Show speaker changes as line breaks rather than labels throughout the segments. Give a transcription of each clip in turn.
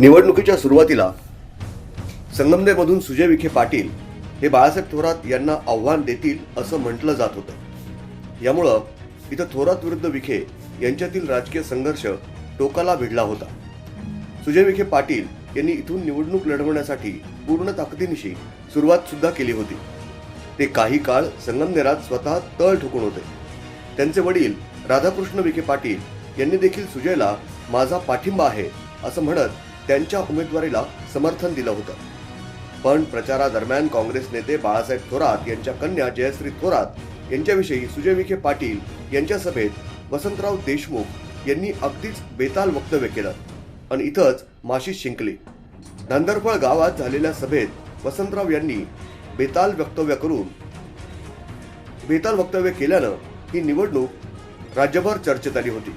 निवडणुकीच्या सुरुवातीला संगमनेरमधून सुजय विखे पाटील हे बाळासाहेब थोरात यांना आव्हान देतील असं म्हटलं जात होतं. यामुळं इथं थोरात विरुद्ध विखे यांच्यातील राजकीय संघर्ष टोकाला भिडला होता. सुजय विखे पाटील यांनी इथून निवडणूक लढवण्यासाठी पूर्ण ताकदीनिशी सुरुवात सुद्धा केली होती. ते काही काळ संगमनेरात स्वतः तळ ठोकून होते. त्यांचे वडील राधाकृष्ण विखे पाटील यांनी देखील सुजयला माझा पाठिंबा आहे असं म्हणत त्यांच्या उमेदवारीला समर्थन दिलं होतं. पण प्रचारादरम्यान काँग्रेस नेते बाळासाहेब थोरात यांच्या कन्या जयश्री थोरात यांच्याविषयी सुजय विखे पाटील यांच्या सभेत वसंतराव देशमुख यांनी अगदीच बेताल वक्तव्य केलं आणि इथंच माशी शिंकली. नांदरफळ गावात झालेल्या सभेत वसंतराव यांनी बेताल वक्तव्य करून बेताल वक्तव्य केल्यानं ही निवडणूक राज्यभर चर्चेत आली होती.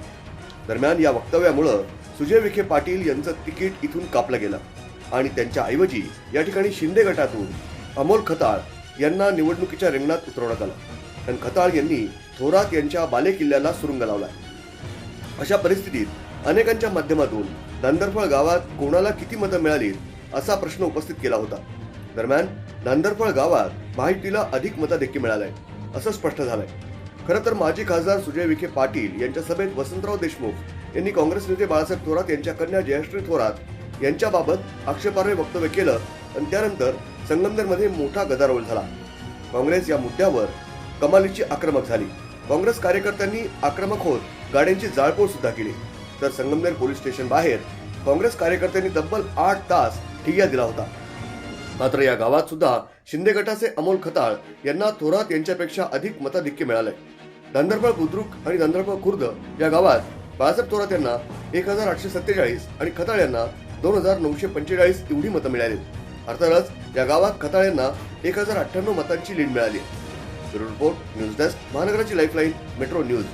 दरम्यान या वक्तव्यामुळं सुजय विखे पाटील यांचं तिकीट इथून कापलं गेलं. आणि त्यांच्या ऐवजी या ठिकाणी शिंदे गटातून अमोल खताळ यांना निवडणुकीच्या रिंगणात उतरवण्यात आलं. आणि खताळ यांनी थोरात यांच्या बालेकिल्ल्याला सुरुंग लावला अशा परिस्थितीत अनेकांच्या माध्यमातून नांदरफळ गावात कोणाला किती मतं मिळाली असा प्रश्न उपस्थित केला होता. दरम्यान नांदरफळ गावात माहितीला अधिक मताधिक्य मिळालंय असं स्पष्ट झालंय. खरं तर माजी खासदार सुजय विखे पाटील यांच्या सभेत वसंतराव देशमुख यांनी काँग्रेस नेते बाळासाहेब थोरात यांच्या कन्या जयश्री थोरात यांच्याबाबत आक्षेपार्ह वक्तव्य केलं आणि त्यानंतर संगमनेरमध्ये मोठा गदारोळ झाला. काँग्रेस या मुद्द्यावर कमालीची आक्रमक झाली. काँग्रेस कार्यकर्त्यांनी आक्रमक होत गाड्यांची जाळपोळ सुद्धा केली. तर संगमनेर पोलीस स्टेशन बाहेर काँग्रेस कार्यकर्त्यांनी तब्बल आठ तास ठिय्या दिला होता. मात्र या गावात सुद्धा शिंदे गटाचे अमोल खताळ यांना थोरात यांच्यापेक्षा अधिक मताधिक्य मिळालंय. धंदरफळ बुद्रुक आणि धंदरफळ खुर्द या गावात बाळासाहेब थोरात यांना एक हजार आठशे सत्तेचाळीस आणि खताळ यांना दोन हजार नऊशे पंचेचाळीस एवढी मतं मिळाली. अर्थातच या गावात खताळ यांना एक हजार अठ्ठ्याण्णव मतांची लीड मिळाली ब्युरो रिपोर्ट न्यूज डेस्क महानगराची लाईफलाईन मेट्रो न्यूज.